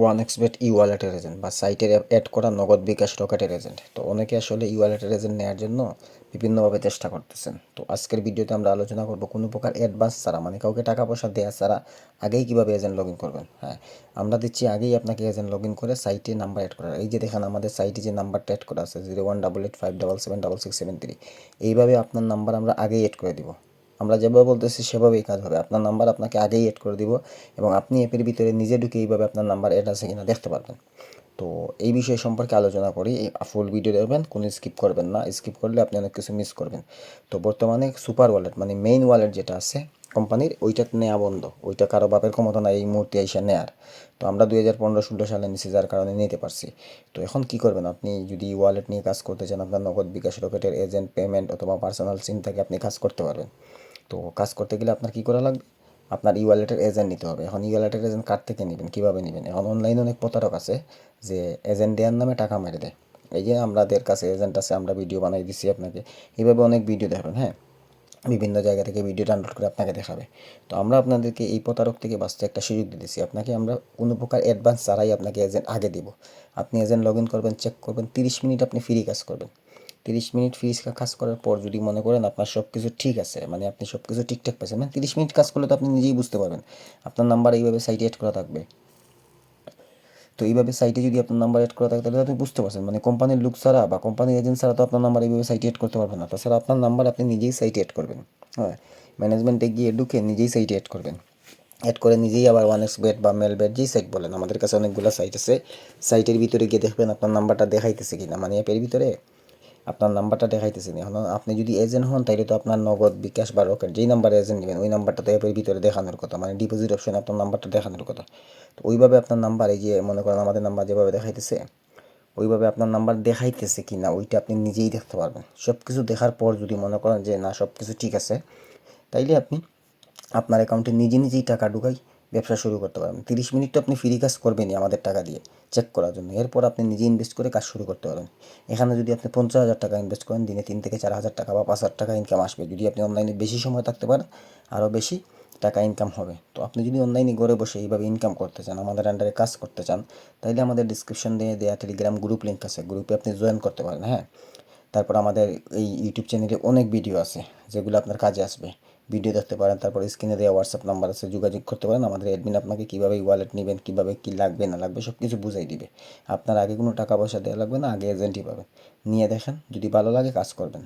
One এক্সবেট ই ওয়ালেটের agent বা সাইটের অ্যাড করা নগদ বিকাশ রকেটের এজেন্ট। তো অনেকে আসলে ই ওয়ালেটের এজেন্ট নেওয়ার জন্য বিভিন্নভাবে চেষ্টা করতেছেন। তো আজকের ভিডিওতে আমরা আলোচনা করব কোনো প্রকার অ্যাডভান্স ছাড়া মানে কাউকে টাকা পয়সা দেওয়া ছাড়া আগেই কীভাবে এজেন্ট লগ ইন করবেন। হ্যাঁ আমরা দিচ্ছি আগেই আপনাকে এজেন্ট লগ ইন করে সাইটে নাম্বার অ্যাড করার। এই যে দেখেন আমাদের সাইটে যে নাম্বারটা অ্যাড করা আছে, zero one double eight five double seven double six seven three, এইভাবে আপনার নাম্বার আমরা আগেই অ্যাড করে দিব। আমরা যেভাবে বলতেছি সেভাবেই কাজ হবে। আপনার নাম্বার আপনাকে আগেই এড করে দিব এবং আপনি অ্যাপের ভিতরে নিজে ঢুকে এইভাবে আপনার নাম্বার এড আছে কিনা দেখতে পারবেন। তো এই বিষয় সম্পর্কে আলোচনা করি ফুল ভিডিও দেখবেন, কোনো স্কিপ করবেন না। স্কিপ করলে আপনি অনেক কিছু মিস করবেন। তো বর্তমানে সুপার ওয়ালেট মানে মেইন ওয়ালেট যেটা আছে কোম্পানির ওইটা নেওয়া বন্ধ। ওইটা কারও বাপের ক্ষমতা নাই, এই মুহূর্তে এসে নেয়ার। তো আমরা দুই হাজার পনেরো ষোলো সালে নিচে যার কারণে নিতে পারছি। তো এখন কি করবেন? আপনি যদি ওয়ালেট নিয়ে কাজ করতে চান, আপনার নগদ বিকাশ রকেটের এজেন্ট পেমেন্ট অথবা পার্সোনাল সিম থেকে আপনি কাজ করতে পারবেন। তো কাজ করতে গেলে আপনার কী করা লাগবে? আপনার ই ওয়ালেটের এজেন্ট নিতে হবে। এখন ই ওয়ালেটের এজেন্ট কার থেকে নেবেন? কীভাবে নেবেন? এখন অনলাইনে অনেক প্রতারক আছে যে এজেন্ট দেওয়ার নামে টাকা মেরে দেয়। এই যে আমাদের কাছে এজেন্ট আছে, আমরা ভিডিও বানাই দিচ্ছি আপনাকে। এইভাবে অনেক ভিডিও দেখাবেন হ্যাঁ? বিভিন্ন জায়গা থেকে ভিডিও ডাউনলোড করে আপনাকে দেখাবে। তো আমরা আপনাদেরকে এই প্রতারক থেকে বাঁচতে একটা সুযোগ দিতেছি আপনাকে আমরা কোনো প্রকার অ্যাডভান্স ছাড়াই আপনাকে এজেন্ট আগে দিব। আপনি এজেন্ট লগ ইন করবেন চেক করবেন, তিরিশ মিনিট আপনি ফ্রি কাজ করবেন। তিরিশ মিনিট ফ্রি কাজ করার পর যদি মনে করেন আপনার সব কিছু ঠিক আছে মানে আপনি সব কিছু ঠিকঠাক পাচ্ছেন মানে তিরিশ মিনিট কাজ করলে তো আপনি নিজেই বুঝতে পারবেন, আপনার নাম্বার এইভাবে সাইটে অ্যাড করা থাকবে। তো এইভাবে সাইটে যদি আপনার নাম্বার অ্যাড করা থাকে, তাহলে আপনি বুঝতে পারছেন মানে কোম্পানির লুক ছাড়া বা কোম্পানির এজেন্ট ছাড়া তো আপনার নাম্বার এইভাবে সাইটে অ্যাড করতে পারবেন না, তাছাড়া আপনার নাম্বার আপনি নিজেই সাইটে অ্যাড করবেন হ্যাঁ। ম্যানেজমেন্টে গিয়ে ঢুকে নিজেই সাইটে অ্যাড করবেন। অ্যাড করে নিজেই আবার ওয়ান এক্স বেড বা মেল বেড যেই সাইট বলেন, আমাদের কাছে অনেকগুলো সাইট আছে সাইটের ভিতরে গিয়ে দেখবেন আপনার নাম্বারটা দেখাইতেছে কিনা মানে অ্যাপের ভিতরে। আপনার নাম্বারটা দেখাইতেছে না। এখন আপনি যদি এজেন্ট হন তাহলে তো আপনার নগদ বিকাশ বা রকেট, যেই নাম্বারে এজেন্ট নেবেন, ওই নাম্বারটা তো অ্যাপের ভিতরে দেখানোর কথা মানে ডিপোজিট অপশনে আপনার নাম্বারটা দেখানোর কথা। তো ওইভাবে আপনার নাম্বার এই যে মনে করেন আমাদের নাম্বার যেভাবে দেখাইতেছে, ওইভাবে আপনার নাম্বার দেখাইতেছে কি না ওইটা আপনি নিজেই দেখতে পারবেন। সব কিছু দেখার পর যদি মনে করেন যে না সব কিছু ঠিক আছে, তাইলে আপনি আপনার অ্যাকাউন্টে নিজে নিজেই টাকা ঢুকাই ব্যবসা শুরু করতে পারবেন। তিরিশ মিনিট তো আপনি ফ্রি কাজ করবেনই আমাদের টাকা দিয়ে চেক করার জন্য। এরপর আপনি নিজে ইনভেস্ট করে কাজ শুরু করতে পারবেন। এখানে যদি আপনি পঞ্চাশ হাজার টাকা ইনভেস্ট করেন, দিনে তিন থেকে চার হাজার টাকা বা পাঁচ হাজার টাকা ইনকাম আসবে। যদি আপনি অনলাইনে বেশি সময় থাকতে পারেন, আরও বেশি টাকা ইনকাম হবে। তো আপনি যদি অনলাইনে ঘরে বসে এইভাবে ইনকাম করতে চান, আমাদের আন্ডারে কাজ করতে চান তাহলে আমাদের ডিসক্রিপশন দিয়ে দেওয়া টেলিগ্রাম গ্রুপ লিঙ্ক আছে। গ্রুপে আপনি জয়েন করতে পারেন হ্যাঁ? তারপর আমাদের এই ইউটিউব চ্যানেলে অনেক ভিডিও আছে, যেগুলো আপনার কাজে আসবে। ভিডিও দেখতে পারেন, তারপর স্ক্রিনে দেওয়া হোয়াটসঅ্যাপ নাম্বার আছে, যোগাযোগ করতে পারেন। আমাদের অ্যাডমিন আপনাকে কীভাবে ওয়ালেট নেবেন, কীভাবে কী লাগবে, না লাগবে সব কিছু বুঝাই দিবে। আপনার আগে কোনো টাকা পয়সা দেওয়া লাগবে না, আগে এজেন্টই পাবেন। নিয়ে দেখেন, যদি ভালো লাগে কাজ করবেন।